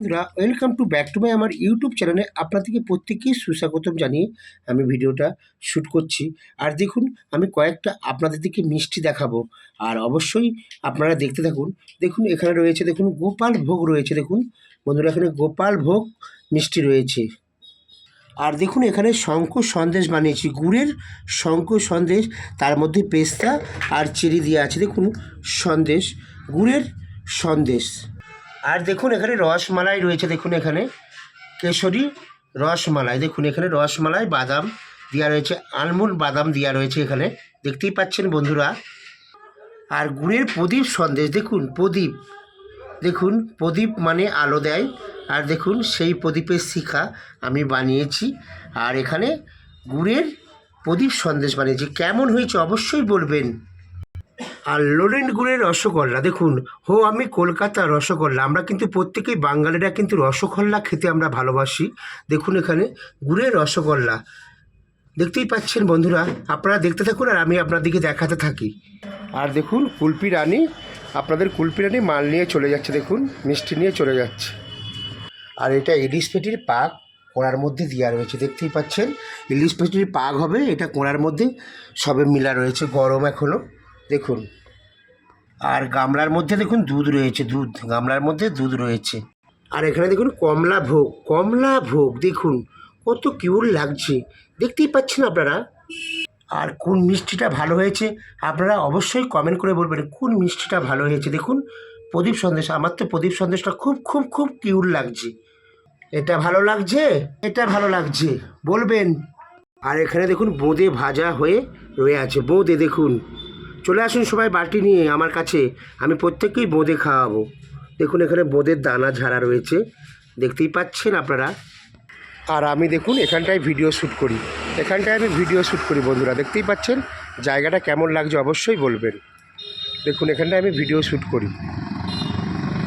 বন্ধুরা welcome to back to my আমার YouTube চ্যানেলে আপনাদেরকে প্রত্যেককেই সুস্বাগতম জানিয়ে আমি ভিডিওটা শ্যুট করছি। আর দেখুন, আমি কয়েকটা আপনাদের দিকে মিষ্টি দেখাবো। আর অবশ্যই আপনারা দেখতে থাকুন। দেখুন, এখানে রয়েছে, দেখুন, গোপাল ভোগ রয়েছে, দেখুন। বন্ধুরা, এখানে গোপাল ভোগ মিষ্টি রয়েছে। আর দেখুন, এখানে শঙ্খ সন্দেশ বানিয়েছি। গুড়ের শঙ্খ সন্দেশ, তার মধ্যে পেস্তা আর চেরি দিয়ে আছে। দেখুন, সন্দেশ, গুড়ের সন্দেশ। আর দেখুন এখানে রসমালাই রয়েছে, দেখুন এখানে। কেশরী রসমালাই, দেখুন এখানে রসমালাই বাদাম দেওয়া রয়েছে, আলমন্ড বাদাম দেওয়া রয়েছে এখানে। দেখতেই পাচ্ছেন বন্ধুরা। আর গুড়ের প্রদীপ সন্দেশ, দেখুন প্রদীপ। দেখুন প্রদীপ মানে আলো দেয়, আর দেখুন সেই প্রদীপের শিখা আমি বানিয়েছি। আর এখানে গুড়ের প্রদীপ সন্দেশ বানিয়েছি। কেমন হয়েছে অবশ্যই বলবেন। আর লোরেন্ট গুড়ের রসগোল্লা, দেখুন, হো, আমি কলকাতা রসগোল্লা। আমরা কিন্তু প্রত্যেকেই বাঙালিরা কিন্তু রসগোল্লা খেতে আমরা ভালোবাসি। দেখুন এখানে, গুড়ের রসগোল্লা। দেখতেই পাচ্ছেন বন্ধুরা, আপনারা দেখতে থাকুন আর আমি আপনার দিকে দেখাতে থাকি। আর দেখুন, কুলপি রানী, আপনাদের কুলপি রানী মাল নিয়ে চলে যাচ্ছে, দেখুন, মিষ্টি নিয়ে চলে যাচ্ছে। আর এটা ইলিশ পেটির পাক কোড়ার মধ্যে দেওয়া রয়েছে, দেখতেই পাচ্ছেন। ইলিশ পেটির পাক হবে, এটা কোড়ার মধ্যে সবে মিলা রয়েছে, গরম এখনও দেখুন। আর গামলার মধ্যে দেখুন দুধ রয়েছে, দুধ। গামলার মধ্যে দুধ রয়েছে। আর এখানে দেখুন কমলা ভোগ কমলা ভোগ, দেখুন। কত কিউর লাগছে। দেখতেই পাচ্ছেন আপনারা? আর কোন মিষ্টিটা ভালো হয়েছে, আপনারা অবশ্যই কমেন্ট করে বলবেন, কোন মিষ্টিটা ভালো হয়েছে? দেখুন, প্রদীপ সন্দেশ, আমার তো প্রদীপ সন্দেশটা খুব খুব খুব কিউর লাগছে। এটা ভালো লাগছে? এটা ভালো লাগছে। বলবেন। আর এখানে দেখুন বোঁদে ভাজা হয়ে রয়ে আছে। বোঁদে দেখুন। চলে আসুন সবাই বাটি নিয়ে আমার কাছে। আমি প্রত্যেককেই বোঁদে খাওয়াবো। দেখুন, এখানে বোঁদের দানা ঝাড়া রয়েছে। দেখতেই পাচ্ছেন আপনারা। আর আমি দেখুন, এখানটায় ভিডিও শ্যুট করি। এখানটায় আমি ভিডিও শ্যুট করি, বন্ধুরা। দেখতেই পাচ্ছেন, জায়গাটা কেমন লাগছে অবশ্যই বলবেন। দেখুন, এখানটায় আমি ভিডিও শ্যুট করি।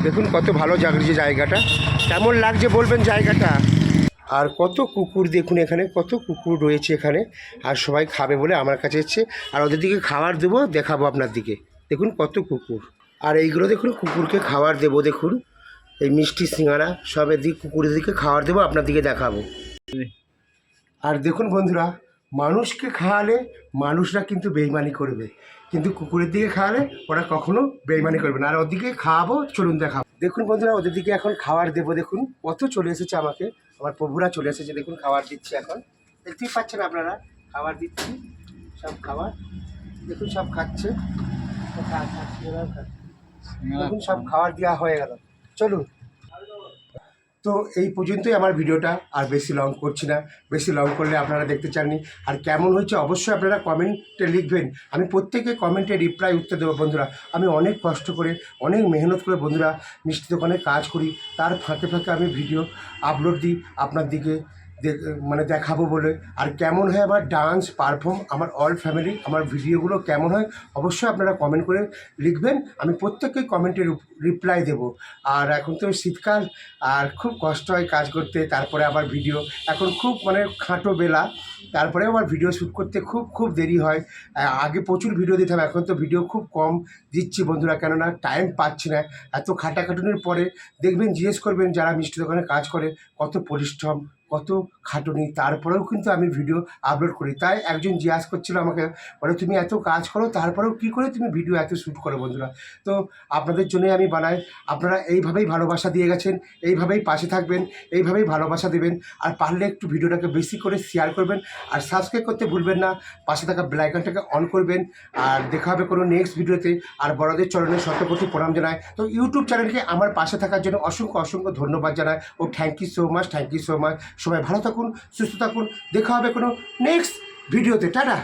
দেখুন, কত ভালো লাগছে জায়গাটা। কেমন লাগছে বলবেন জায়গাটা? আর কত কুকুর দেখুন এখানে, কত কুকুর রয়েছে এখানে, আর সবাই খাবে বলে আমার কাছে এসছে। আর ওদের দিকে খাবার দেবো, দেখাবো আপনার দিকে। দেখুন কত কুকুর। আর এইগুলো দেখুন, কুকুরকে খাবার দেবো দেখুন। এই মিষ্টি সিঙ্গারা সবের দিকে কুকুরের দিকে খাবার দেবো, আপনার দিকে দেখাবো। আর দেখুন বন্ধুরা, মানুষকে খাওয়ালে মানুষরা কিন্তু বেইমানি করবে। কিন্তু কুকুরের দিকে খাওয়ালে ওরা কখনো বেইমানি করবে না। আর ওদিকে খাওয়াবো চলুন দেখাবো। দেখুন বন্ধুরা, ওদের দিকে এখন খাবার দেবো দেখুন। কত চলে এসেছে আমাকে। আমার প্রভুরা চলে এসেছে দেখুন খাবার দিচ্ছি এখন। দেখতেই পাচ্ছেন আপনারা খাবার দিচ্ছি সব খাবার। দেখুন সব খাচ্ছে। দেখুন সব খাবার দেওয়া হয়ে গেল। চলুন। তো এই পর্যন্তই আমার ভিডিওটা, আর বেশি লং করছি না। বেশি লং করলে আপনারা দেখতে চাননি। আর কেমন হয়েছে অবশ্যই আপনারা কমেন্টে লিখবেন। আমি প্রত্যেকে কমেন্টে রিপ্লাই উত্তর দেবো, বন্ধুরা। আমি অনেক কষ্ট করে, অনেক মেহনত করে, বন্ধুরা, মিষ্টি দোকানে কাজ করি। তার ফাঁকে ফাঁকে আমি ভিডিও আপলোড দিই। আপনার দিকে মানে দেখাবো বলে। আর কেমন হয় আমার ডান্স পারফর্ম আমার অল ফ্যামিলি আমার ভিডিওগুলো কেমন হয় অবশ্যই আপনারা কমেন্ট করে লিখবেন। আমি প্রত্যেককে কমেন্টে রিপ্লাই দেব। আর এখন তো শীতকাল, আর খুব কষ্ট হয় কাজ করতে, তারপরে আবার ভিডিও এখন খুব মানে খাঁটো বেলা তারপরে আবার ভিডিও শ্যুট করতে খুব খুব দেরি হয়। আগে প্রচুর ভিডিও দিতাম, এখন তো ভিডিও খুব কম দিচ্ছি বন্ধুরা, কেননা টাইম পাচ্ছি না। এত খাটাখাটুনির পরে দেখবেন, জিজ্ঞেস করবেন যারা মিষ্টি দোকানে কাজ করে, কত পরিশ্রম কত খাটুনি, তারপরেও কিন্তু আমি ভিডিও আপলোড করি। তাই একজন জিজ্ঞাসা করছিল আমাকে, বলে, তুমি এত কাজ করো, তারপরেও কী করে তুমি ভিডিও এত শ্যুট করো বন্ধুরা? তো আপনাদের জন্যই আমি বানাই। আপনারা এইভাবেই ভালোবাসা দিয়ে গেছেন, এইভাবেই পাশে থাকবেন, এইভাবেই ভালোবাসা দেবেন। আর পারলে একটু ভিডিওটাকে বেশি করে শেয়ার করবেন। আর সাবস্ক্রাইব করতে ভুলবেন না, পাশে থাকা ব্লাইকনটাকে অন করবেন। আর দেখা হবে কোনো নেক্সট ভিডিওতে আর বড়দের চরণে শতকোটি প্রণাম জানায় তো ইউটিউব চ্যানেলকে আমার পাশে থাকার জন্য অসংখ্য অসংখ্য ধন্যবাদ জানায় ও thank you so much thank you so much সবাই ভালো থাকুন সুস্থ থাকুন। দেখা হবে কোনো নেক্সট ভিডিওতে টাটা।